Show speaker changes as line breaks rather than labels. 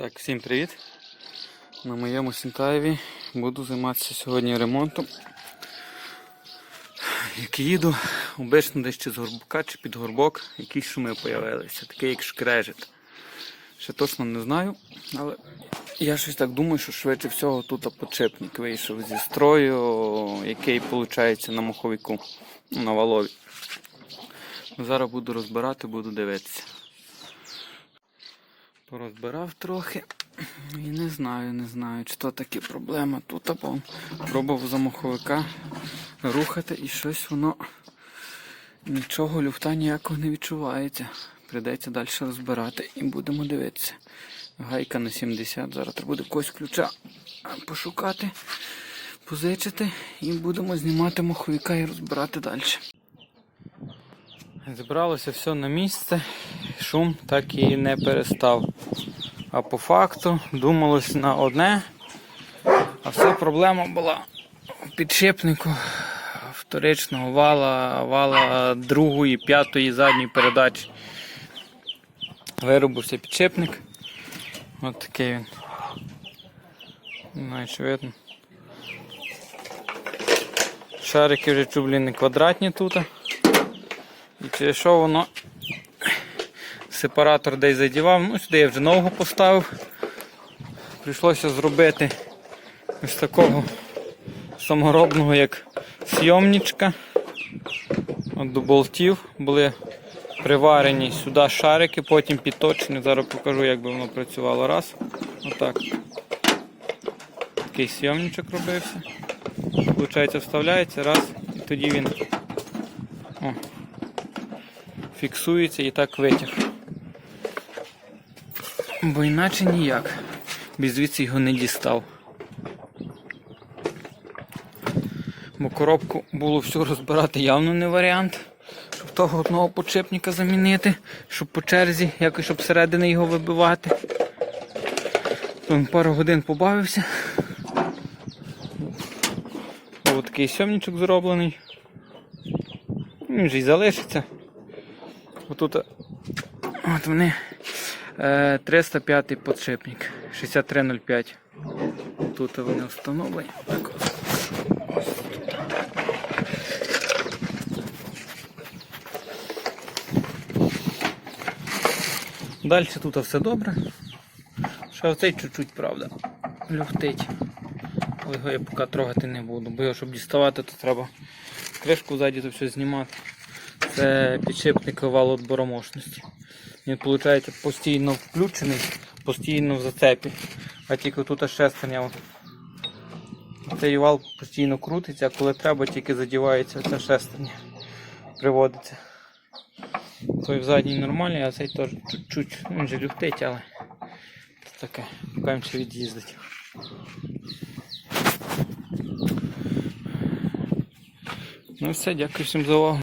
Так, всім привіт. На моєму Сінтаєві буду займатися сьогодні ремонтом. Як їду, обично десь чи з горбка, чи під горбок, якісь шуми з'явилися, таке як шкрежет. Ще точно не знаю, але я щось так думаю, що швидше всього тут подшипник вийшов зі строю, який виходить на маховику, на валові. Зараз буду розбирати, буду дивитися. Порозбирав трохи. І не знаю, не знаю, чи то такі проблема тут, або пробував за маховика рухати і щось воно нічого, люфта ніякого не відчувається. Придеться далі розбирати і будемо дивитися. Гайка на 70, зараз треба буде когось ключа пошукати, позичити і будемо знімати маховика і розбирати далі. Зібралося все на місце, шум так і не перестав. А по факту думалось на одне, а вся проблема була в підшипнику вторичного вала, вала другої, п'ятої задньої передачі. Виробився підшипник. Ось такий він. Знаю, видно. Шарики вже чублі не квадратні тут. І через що воно сепаратор десь задівав, ну сюди я вже нового поставив. Прийшлося зробити ось такого саморобного, як сйомничка. От до болтів були приварені сюди шарики, потім підточені. Зараз покажу, як би воно працювало. Раз. Отак. Такий сйомничок робився. Получається, вставляється, раз, і тоді він о, фіксується і так витяг. Бо іначе ніяк. Без звідси його не дістав. Бо коробку було все розбирати явно не варіант. Щоб того одного подшипника замінити, щоб по черзі, якось щоб всередини його вибивати. Там пару годин побавився. Ось такий сьомничок зроблений. Він же й залишиться. Отут от вони 305 подшипник 6305. Тут вони встановлені. Так. Далі тут все добре. Ще оцей чуть-чуть, правда, люфтить. Його я поки трогати не буду, бо його щоб діставати, то треба кришку ззаді то все знімати. Це підшипник вал мощності. Він виходить постійно включений, постійно в зацепі. А тільки тут шестерня. от. Цей вал постійно крутиться, а коли треба, тільки задівається ця шестерня. Приводиться. Той в задній нормальний, а цей теж чуть-чуть, він же люфтить, але це таке, він ще від'їздить. Ну все, дякую всім за увагу.